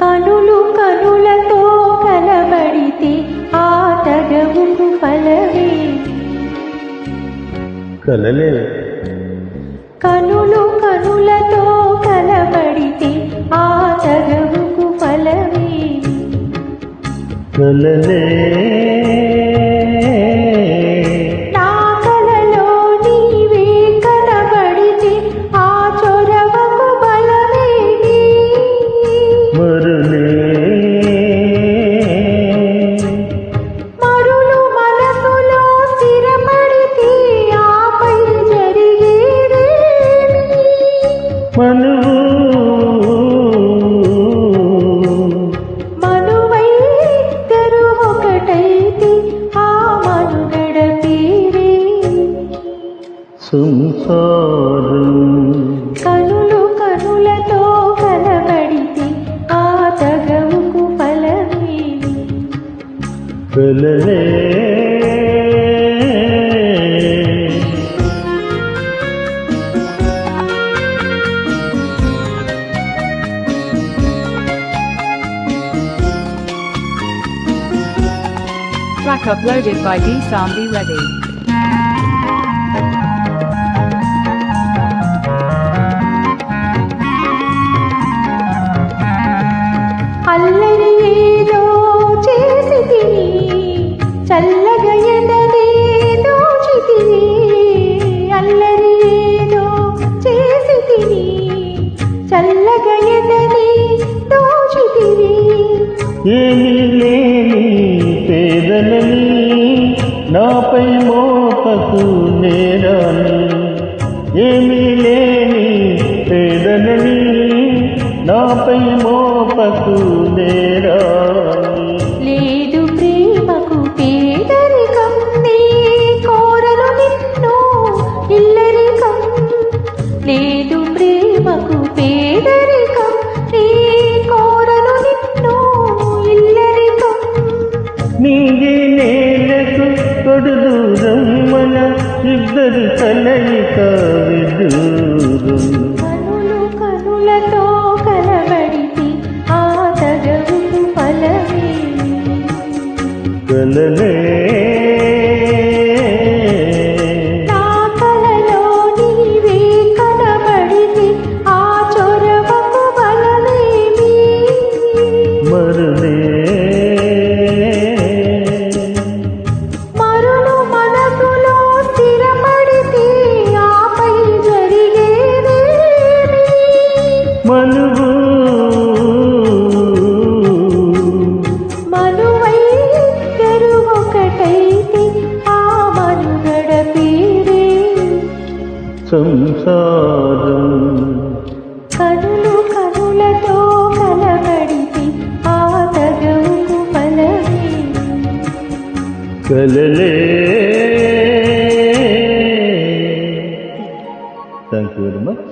కనులు కనులతో కలబడితే ఆ తగవుకు ఫలవే కలలే. కనులు కనులతో కలబడితే ఆ తగవుకు ఫలవే కలలే. సంసారం. కనులు కనులతో కలబడితే ఆ తగవుకు ఫలమేమి? Track uploaded by D Sambi Reddy. చల్లగా ఎదనే దోచి ఏమీ లేని పేదలని నాపై మోపకు నేరాని ఏమీ లేని పేదలని నాపై మోపకు నేరాన్ని. నేలకు తొడు దూరం మన ఇద్దరు కలయిక విదూరం. కనులు కనులతో కలబడితే ఆ తగవుకు ఫలమే కలలే. మరులు. సంసారం. కనులు కనులతో కలబడితే ఆ తగవుకు బలవే కలలే. Thank you very much